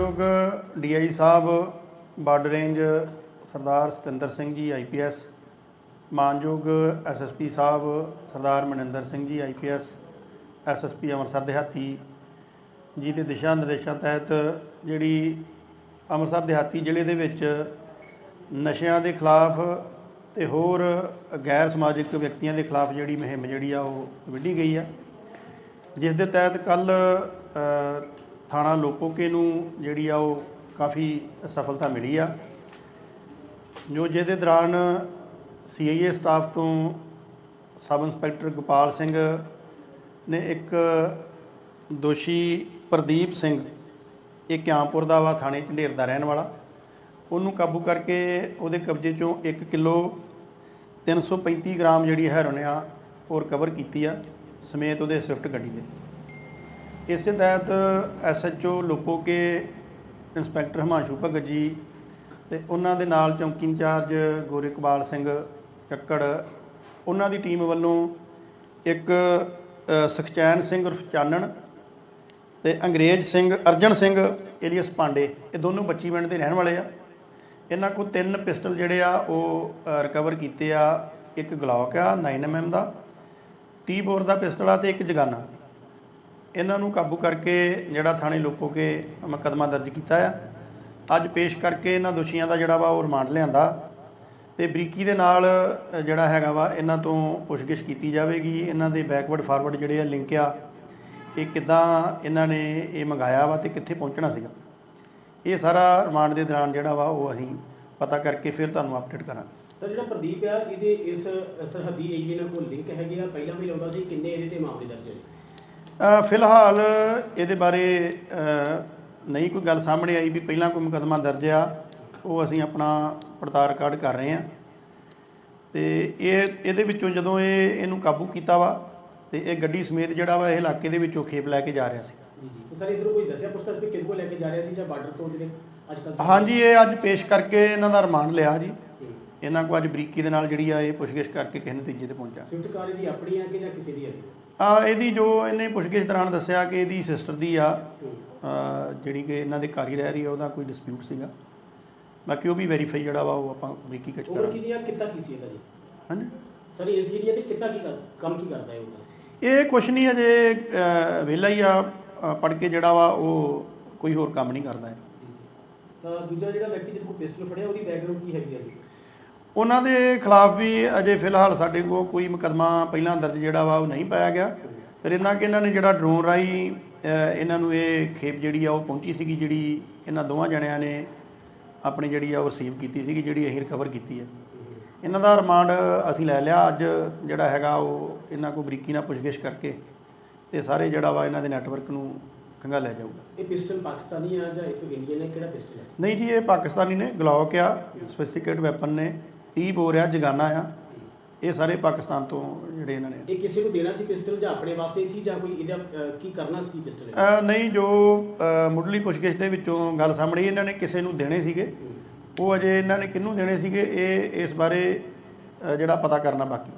ਮਾਨਯੋਗ ਡੀਆਈ ਸਾਹਿਬ border range Sardar Satinder Singh ji IPS ਮਾਨਯੋਗ SSP ਸਾਹਿਬ, Sardar Maninder Singh ji IPS SSP Amritsar ਦਿਹਾਤੀ। ਜੀ ਦੇ ਦਿਸ਼ਾ ਨਿਰਦੇਸ਼ਾਂ ਤਹਿਤ ਜਿਹੜੀ ਅੰਮ੍ਰਿਤਸਰ ਦਿਹਾਤੀ ਜ਼ਿਲ੍ਹੇ ਦੇ ਵਿੱਚ ਨਸ਼ਿਆਂ ਦੇ ਖਿਲਾਫ ਤੇ ਹੋਰ ਗੈਰ ਸਮਾਜਿਕ ਵਿਅਕਤੀਆਂ ਦੇ ਖਿਲਾਫ ਜਿਹੜੀ ਮੁਹਿੰਮ ਜਿਹੜੀ ਆ ਉਹ ਵਿੱਢੀ ਗਈ ਆ। ਜਿਸ ਦੇ ਤਹਿਤ ਕੱਲ ਥਾਣਾ ਲੋਪੋਕੇ ਨੂੰ ਜਿਹੜੀ ਆ ਉਹ ਕਾਫੀ ਸਫਲਤਾ ਮਿਲੀ ਆ। ਜੋ ਜਿਹਦੇ ਦੌਰਾਨ ਸੀਆਈਏ ਸਟਾਫ ਤੋਂ ਸਬ ਇੰਸਪੈਕਟਰ ਗੋਪਾਲ ਸਿੰਘ ਨੇ ਇੱਕ ਦੋਸ਼ੀ ਪ੍ਰਦੀਪ ਸਿੰਘ, ਇਹ ਕਿਆਂਪੁਰ ਦਾ ਵਾ, ਥਾਣੇ ਝੰਡੇਰ ਦਾ ਰਹਿਣ ਵਾਲਾ। ਉਹਨੂੰ ਕਾਬੂ ਕਰਕੇ ਉਹਦੇ ਕਬਜ਼ੇ ਚੋਂ 1 ਕਿਲੋ 335 ਗ੍ਰਾਮ ਜਿਹੜੀ ਹੈਰੋਨ ਆ ਉਹ ਰਿਕਵਰ ਕੀਤੀ ਆ, ਸਮੇਤ ਉਹਦੇ ਸਵਿਫਟ ਗੱਡੀ ਦੇ ਇਸੇ ਤਹਿਤ ਐਸਐਚਓ ਲੋਪੋਕੇ ਇੰਸਪੈਕਟਰ ਹਿਮਾਂਸ਼ੂ ਭਗਤ ਜੀ ਤੇ ਉਹਨਾਂ ਦੇ ਨਾਲ ਚੌਂਕੀ ਇੰਚਾਰਜ ਗੋਰੇਕਬਾਲ ਸਿੰਘ ਕੱਕੜ ਉਹਨਾਂ ਦੀ ਟੀਮ ਵੱਲੋਂ ਇੱਕ ਅ, ਸੁਖਚੈਨ ਸਿੰਘ ਉਰਫ ਚਾਨਣ ਤੇ ਅੰਗਰੇਜ਼ ਸਿੰਘ ਅਰਜਨ ਸਿੰਘ ਏਲੀਅਸ ਪਾਂਡੇ ਇਹ ਦੋਨੋਂ ਬੱਚੀ ਪਿੰਡ ਦੇ ਰਹਿਣ ਵਾਲੇ ਆ। ਇਹਨਾਂ ਕੋਲ ਤਿੰਨ ਪਿਸਟਲ ਜਿਹੜੇ ਆ ਉਹ ਰਿਕਵਰ ਕੀਤੇ ਆ। ਇੱਕ ਗਲੌਕ ਆ 9mm ਦਾ 30 ਬੋਰ ਦਾ ਪਿਸਟਲ ਆ ਤੇ ਇੱਕ ਜਗਾਨਾ। ਇਹਨਾਂ ਨੂੰ ਕਾਬੂ ਕਰਕੇ ਜਿਹੜਾ ਥਾਣੇ ਲੋਪੋ ਕੇ ਮੁਕੱਦਮਾ ਦਰਜ ਕੀਤਾ ਆ। ਅੱਜ ਪੇਸ਼ ਕਰਕੇ ਇਹਨਾਂ ਦੋਸ਼ੀਆਂ ਦਾ ਜਿਹੜਾ ਵਾ ਉਹ ਰਿਮਾਂਡ ਲਿਆਂਦਾ ਤੇ ਬਰੀਕੀ ਦੇ ਨਾਲ ਜਿਹੜਾ ਹੈਗਾ ਵਾ ਇਹਨਾਂ ਤੋਂ ਪੁੱਛਗਿੱਛ ਕੀਤੀ ਜਾਵੇਗੀ। ਇਹਨਾਂ ਦੇ ਬੈਕਵਰਡ ਫਾਰਵਰਡ ਜਿਹੜੇ ਆ ਲਿੰਕ ਆ, ਇਹ ਕਿੱਦਾਂ ਇਹਨਾਂ ਨੇ ਇਹ ਮੰਗਾਇਆ ਵਾ ਤੇ ਕਿੱਥੇ ਪਹੁੰਚਣਾ ਸੀਗਾ। ਇਹ ਸਾਰਾ ਰਿਮਾਂਡ ਦੇ ਦੌਰਾਨ ਜਿਹੜਾ ਵਾ ਉਹ ਅਸੀਂ ਪਤਾ ਕਰਕੇ ਫਿਰ ਤੁਹਾਨੂੰ ਅਪਡੇਟ ਕਰਾਂਗੇ। ਸਰ, ਜਿਹੜਾ ਪ੍ਰਦੀਪ ਆ, ਇਹਦੇ ਇਸ ਸਰਹੱਦੀ ਏਰੀਏ ਨਾਲ ਕੋਈ ਲਿੰਕ ਹੈਗੇ ਆ। ਪਹਿਲਾਂ ਵੀ ਲਾਉਂਦਾ ਸੀ, ਕਿੰਨੇ ਇਹਦੇ ਤੇ ਮਾਮਲੇ ਦਰਜ ਹੈ ਫਿਲਹਾਲ ਇਹਦੇ ਬਾਰੇ ਨਹੀਂ ਕੋਈ ਗੱਲ ਸਾਹਮਣੇ ਆਈ ਵੀ ਪਹਿਲਾਂ ਕੋਈ ਮੁਕੱਦਮਾ ਦਰਜ ਆ ਉਹ ਅਸੀਂ ਆਪਣਾ ਪੜਤਾਲ ਰਿਕਾਰਡ ਕਰ ਰਹੇ ਹਾਂ। ਤੇ ਇਹ ਇਹਦੇ ਵਿੱਚੋਂ ਜਦੋਂ ਇਹ ਇਹਨੂੰ ਕਾਬੂ ਕੀਤਾ ਵਾ ਤੇ ਇਹ ਗੱਡੀ ਸਮੇਤ ਜਿਹੜਾ ਵਾ ਇਹ ਇਲਾਕੇ ਦੇ ਵਿੱਚੋਂ ਖੇਪ ਲੈ ਕੇ ਜਾ ਰਿਹਾ ਸੀ। ਜੀ ਜੀ। ਤੇ ਸਰ ਇਧਰੋਂ ਕੋਈ ਦੱਸਿਆ ਪੁੱਛਤਾ ਵੀ ਕਿਹਦੇ ਕੋਲ ਲੈ ਕੇ ਜਾ ਰਿਹਾ ਸੀ ਜਾਂ ਬਾਰਡਰ ਤੋਂ ਜਿਹੜੇ ਅੱਜ ਕੱਲ੍ਹ ਹਾਂਜੀ ਇਹ ਅੱਜ ਪੇਸ਼ ਕਰਕੇ ਇਹਨਾਂ ਦਾ ਰਿਮਾਂਡ ਲਿਆ ਜੀ। ਇਹਨਾਂ ਕੋ ਅੱਜ ਬਰੀਕੀ ਦੇ ਨਾਲ ਜਿਹੜੀ ਆ ਇਹ ਪੁੱਛਗਿੱਛ ਕਰਕੇ ਕਿਸੇ ਨਤੀਜੇ ਤੇ ਪਹੁੰਚਾ ਸਵਿਫਟ ਕਾਰ ਇਹਦੀ ਆਪਣੀ ਹੈ ਕਿ ਜਾਂ ਕਿਸੇ ਦੀ ਹੈ ਜੀ? ਆ ਇਹਦੀ ਜੋ ਇਹਨੇ ਪੁੱਛਗਿੱਛ ਦੌਰਾਨ ਦੱਸਿਆ ਕਿ ਇਹਦੀ ਸਿਸਟਰ ਦੀ ਆ ਜਿਹੜੀ ਕਿ ਇਹਨਾਂ ਦੇ ਘਰ ਹੀ ਰਹਿ ਰਹੀ ਆ ਉਹਦਾ ਕੋਈ ਡਿਸਪਿਊਟ ਸੀਗਾ। ਬਾਕੀ ਉਹ ਵੀ ਵੈਰੀਫਾਈ ਜਿਹੜਾ ਵਾ ਉਹ ਆਪਾਂ ਬਰੀਕੀ ਉਮਰ ਕਰਾਂਗੇ। ਕਿੰਨੀ ਆ ਕਿੱਤਾ ਕੀ ਸੀ ਇਹਦਾ ਜੀ? ਹਾਂਜੀ? ਸਰ ਏਜ ਕਿੰਨੀ ਤੇ ਕਿੱਤਾ ਕੀ ਕੰਮ ਕੀ ਕਰਦਾ ਹੈ ਉਹਦਾ ਇਹ ਕੁਛ ਨਹੀਂ ਅਜੇ ਵਿਹਲਾ ਹੀ ਆ ਪੜ ਕੇ ਜਿਹੜਾ ਵਾ ਉਹ ਕੋਈ ਹੋਰ ਕੰਮ ਨਹੀਂ ਕਰਦਾ। ਹੈ। ਦੂਜਾ ਜਿਹੜਾ ਵਿਅਕਤੀ ਜਿਹਦੇ ਕੋਲ ਪਿਸਟਲ ਫੜਿਆ ਉਹਦੀ ਬੈਕਗ੍ਰਾਉਂਡ ਕੀ ਹੈਗੀ ਆ ਜੀ? ਉਹਨਾਂ ਦੇ ਖਿਲਾਫ ਵੀ ਅਜੇ ਫਿਲਹਾਲ ਸਾਡੇ ਕੋਲ ਕੋਈ ਮੁਕੱਦਮਾ ਪਹਿਲਾਂ ਦਰਜ ਜਿਹੜਾ ਵਾ ਉਹ ਨਹੀਂ ਪਾਇਆ ਗਿਆ। ਪਰ ਇਹਨਾਂ ਕਿ ਇਹਨਾਂ ਨੇ ਜਿਹੜਾ ਡਰੋਨ ਅ, ਇਹਨਾਂ ਨੂੰ ਇਹ ਖੇਪ ਜਿਹੜੀ ਆ ਉਹ ਪਹੁੰਚੀ ਸੀਗੀ ਜਿਹੜੀ ਇਹਨਾਂ ਦੋਵਾਂ ਜਣਿਆਂ ਨੇ ਆਪਣੀ ਜਿਹੜੀ ਆ ਉਹ ਰਿਸੀਵ ਕੀਤੀ ਸੀਗੀ ਜਿਹੜੀ ਅਸੀਂ ਰਿਕਵਰ ਕੀਤੀ ਹੈ ਇਹਨਾਂ ਦਾ ਰਿਮਾਂਡ ਅਸੀਂ ਲੈ ਲਿਆ। ਅੱਜ ਜਿਹੜਾ ਹੈਗਾ ਉਹ ਇਹਨਾਂ ਕੋਲ ਬਰੀਕੀ ਨਾਲ ਪੁੱਛਗਿੱਛ ਕਰਕੇ ਤੇ ਸਾਰੇ ਜਿਹੜਾ ਵਾ ਇਹਨਾਂ ਦੇ ਨੈਟਵਰਕ ਨੂੰ ਖੰਗਾਲਿਆ ਜਾਊਗਾ। ਇਹ ਪਿਸਟਲ ਪਾਕਿਸਤਾਨੀ ਆ ਜਾਂ ਇਥੋਂ ਇੰਡੀਅਨ ਹੈ ਕਿਹੜਾ ਪਿਸਟਲ ਹੈ ਨਹੀਂ ਜੀ ਇਹ ਪਾਕਿਸਤਾਨੀ ਨੇ ਗਲੌਕ ਆ ਸੋਫਿਸਟੀਕੇਟ ਵੈਪਨ ਨੇ। ਟੀ ਬੋਰ ਆ ਜਗਾਨਾ ਆ। ਇਹ ਸਾਰੇ ਪਾਕਿਸਤਾਨ ਤੋਂ ਜਿਹੜੇ ਇਹਨਾਂ ਨੇ। ਇਹ ਕਿਸੇ ਨੂੰ ਦੇਣਾ ਸੀ ਪਿਸਟਲ ਜਾਂ ਆਪਣੇ ਵਾਸਤੇ ਸੀ ਜਾਂ ਕੋਈ ਇਹਦਾ ਅਹ, ਕੀ ਕਰਨਾ ਸੀ ਪਿਸਟਲ ਨਹੀਂ ਜੋ ਮੁੱਢਲੀ ਪੁੱਛਗਿੱਛ ਦੇ ਵਿੱਚੋਂ ਗੱਲ ਸਾਹਮਣੇ ਆਈ, ਇਹਨਾਂ ਨੇ ਕਿਸੇ ਨੂੰ ਦੇਣੇ ਸੀਗੇ। ਉਹ ਅਜੇ ਇਹਨਾਂ ਨੇ ਕਿਹਨੂੰ ਦੇਣੇ ਸੀਗੇ ਇਹ ਇਸ ਬਾਰੇ ਜਿਹੜਾ ਪਤਾ ਕਰਨਾ ਬਾਕੀ।